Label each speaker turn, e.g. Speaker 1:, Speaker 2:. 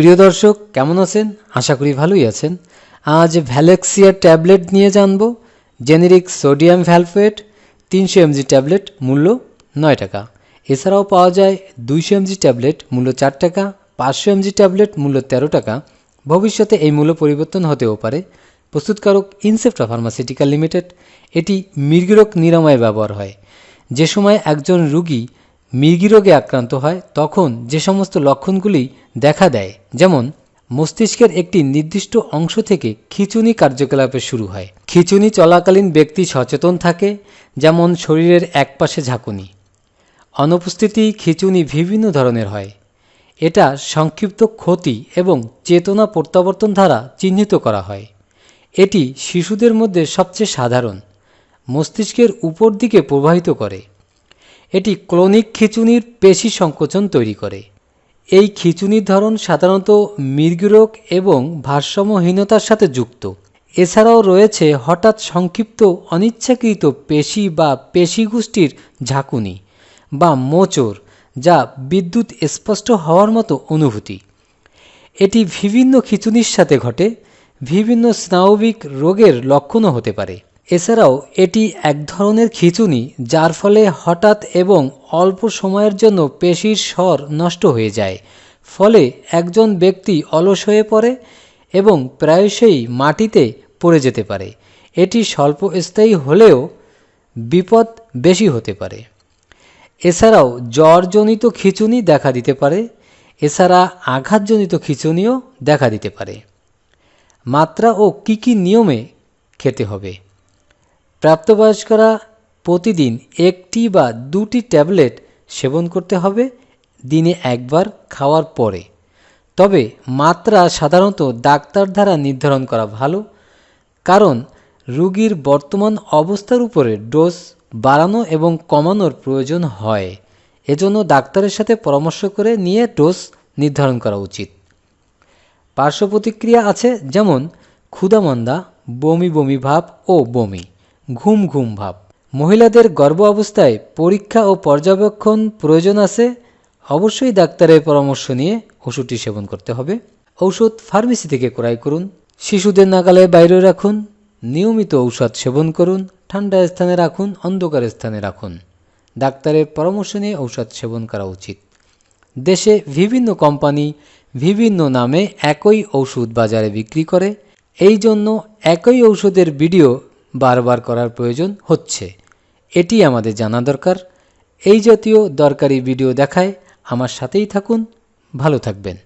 Speaker 1: প্রিয় দর্শক, কেমন আছেন? আশা করি ভালোই আছেন। আজ ভ্যালেক্সিয়ার ট্যাবলেট নিয়ে জানব। জেনেরিক সোডিয়াম ভ্যালফেট, তিনশো এমজি ট্যাবলেট, মূল্য নয় টাকা। এছাড়াও পাওয়া যায় দুইশো এমজি ট্যাবলেট, মূল্য চার টাকা, পাঁচশো এমজি ট্যাবলেট, মূল্য তেরো টাকা। ভবিষ্যতে এই মূল্য পরিবর্তন হতেও পারে। প্রস্তুতকারক ইনসেপ্টা ফার্মাসিউটিক্যাল লিমিটেড, এটি মৃগরোগ নিরাময়ে ব্যবহার হয়। যে সময় একজন রোগী মৃগী রোগে আক্রান্ত হয়, তখন যে সমস্ত লক্ষণগুলি দেখা দেয়। যেমন, মস্তিষ্কের একটি নির্দিষ্ট অংশ থেকে খিচুনি কার্যকলাপে শুরু হয়। খিচুনি চলাকালীন ব্যক্তি সচেতন থাকে, যেমন শরীরের একপাশে ঝাঁকুনি। অনুপস্থিতি খিচুনি বিভিন্ন ধরনের হয়। এটা সংক্ষিপ্ত ক্ষতি এবং চেতনা প্রত্যাবর্তন দ্বারা চিহ্নিত করা হয়। এটি শিশুদের মধ্যে সবচেয়ে সাধারণ, মস্তিষ্কের উপর দিকে প্রবাহিত করে। এটি ক্লোনিক খিচুনির পেশি সংকোচন তৈরি করে। এই খিচুনির ধরন সাধারণত মৃগরোগ এবং ভারসাম্যহীনতার সাথে যুক্ত। এছাড়াও রয়েছে হঠাৎ সংক্ষিপ্ত অনিচ্ছাকৃত পেশি বা পেশিগোষ্ঠীর ঝাঁকুনি বা মোচড়, যা বিদ্যুৎ স্পষ্ট হওয়ার মতো অনুভূতি। এটি বিভিন্ন খিচুনির সাথে ঘটে, বিভিন্ন স্নায়বিক রোগের লক্ষণও হতে পারে। এছাড়াও এটি এক ধরনের খিচুনি যার ফলে হঠাৎ এবং অল্প সময়ের জন্য পেশির স্বর নষ্ট হয়ে যায়। ফলে একজন ব্যক্তি অলস হয়ে পড়ে এবং প্রায়শই মাটিতে পড়ে যেতে পারে। এটি স্বল্পস্থায়ী হলেও বিপদ বেশি হতে পারে। এছাড়াও জ্বরজনিত খিচুনি দেখা দিতে পারে। এছাড়া আঘাতজনিত খিচুনিও দেখা দিতে পারে। মাত্রা ও কী কী নিয়মে খেতে হবে? প্রাপ্তবয়স্করা প্রতিদিন একটি বা দুটি ট্যাবলেট সেবন করতে হবে দিনে একবার খাওয়ার পরে। তবে মাত্রা সাধারণত ডাক্তার দ্বারা নির্ধারণ করা ভালো, কারণ রুগীর বর্তমান অবস্থার উপরে ডোজ বাড়ানো এবং কমানোর প্রয়োজন হয়। এজন্য ডাক্তারের সাথে পরামর্শ করে নিয়ে ডোজ নির্ধারণ করা উচিত। পার্শ্ব প্রতিক্রিয়া আছে যেমন ক্ষুধামন্দা, বমি বমি ভাব ও বমি। ঘুম ঘুম ভাব। মহিলাদের গর্ভ অবস্থায় পরীক্ষা ও পর্যবেক্ষণ প্রয়োজন আছে। অবশ্যই ডাক্তারের পরামর্শ নিয়ে ওষুধটি সেবন করতে হবে। ঔষধ ফার্মেসি থেকে ক্রয় করুন। শিশুদের নাগালে বাইরে রাখুন। নিয়মিত ঔষধ সেবন করুন। ঠান্ডা স্থানে রাখুন, অন্ধকার স্থানে রাখুন। ডাক্তারের পরামর্শ নিয়ে ঔষধ সেবন করা উচিত। দেশে বিভিন্ন কোম্পানি বিভিন্ন নামে একই ওষুধ বাজারে বিক্রি করে। এই জন্য একই ঔষধের ভিডিও বারবার করার প্রয়োজন হচ্ছে। এটি আমাদের জানা দরকার। এই জাতীয় দরকারি ভিডিও দেখায় আমার সাথেই থাকুন। ভালো থাকবেন।